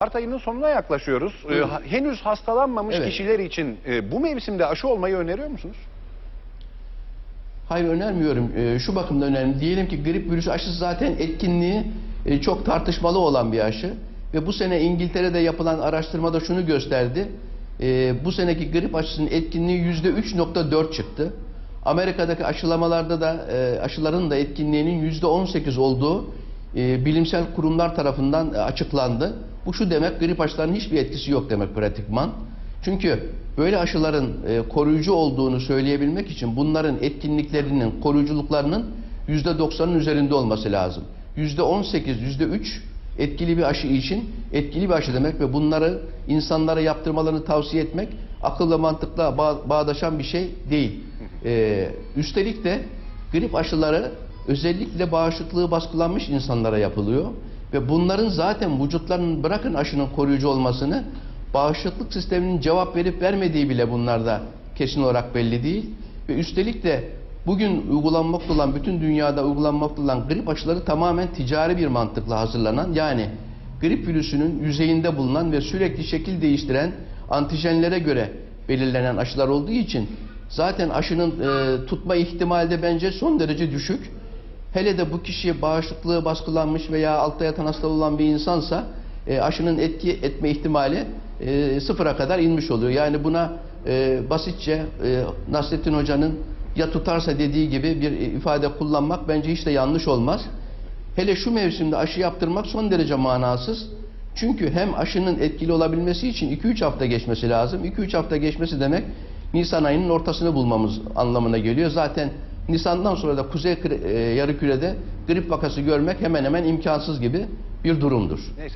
Mart ayının sonuna yaklaşıyoruz. Ee, ha- henüz hastalanmamış Evet. kişiler için e, bu mevsimde aşı olmayı öneriyor musunuz? Hayır önermiyorum. Ee, şu bakımdan önemli. Diyelim ki grip virüsü aşısı zaten etkinliği e, çok tartışmalı olan bir aşı. Ve bu sene İngiltere'de yapılan araştırmada şunu gösterdi. Ee, bu seneki grip aşısının etkinliği %3.4 çıktı. Amerika'daki aşılamalarda da e, aşıların da etkinliğinin %18 olduğu e, bilimsel kurumlar tarafından e, açıklandı. Bu şu demek grip aşılarının hiçbir etkisi yok demek pratikman. Çünkü böyle aşıların e, koruyucu olduğunu söyleyebilmek için bunların etkinliklerinin, koruyuculuklarının %90'ın üzerinde olması lazım. %18, %3 etkili bir aşı için etkili bir aşı demek ve bunları insanlara yaptırmalarını tavsiye etmek akılla mantıkla bağ- bağdaşan bir şey değil. E, üstelik de grip aşıları özellikle bağışıklığı baskılanmış insanlara yapılıyor ve bunların zaten vücutlarının bırakın aşının koruyucu olmasını bağışıklık sisteminin cevap verip vermediği bile bunlarda kesin olarak belli değil. Ve üstelik de bugün uygulanmakta olan, bütün dünyada uygulanmakta olan grip aşıları tamamen ticari bir mantıkla hazırlanan yani grip virüsünün yüzeyinde bulunan ve sürekli şekil değiştiren antijenlere göre belirlenen aşılar olduğu için zaten aşının e, tutma ihtimali de bence son derece düşük. Hele de bu kişiye bağışıklığı baskılanmış veya altta yatan hasta olan bir insansa e, aşının etki etme ihtimali e, sıfıra kadar inmiş oluyor. Yani buna e, basitçe e, Nasrettin Hoca'nın ya tutarsa dediği gibi bir ifade kullanmak bence hiç de yanlış olmaz. Hele şu mevsimde aşı yaptırmak son derece manasız. Çünkü hem aşının etkili olabilmesi için 2-3 hafta geçmesi lazım. 2-3 hafta geçmesi demek Nisan ayının ortasını bulmamız anlamına geliyor. Zaten Nisan'dan sonra da Kuzey e, Yarımküre'de grip vakası görmek hemen hemen imkansız gibi bir durumdur. Neyse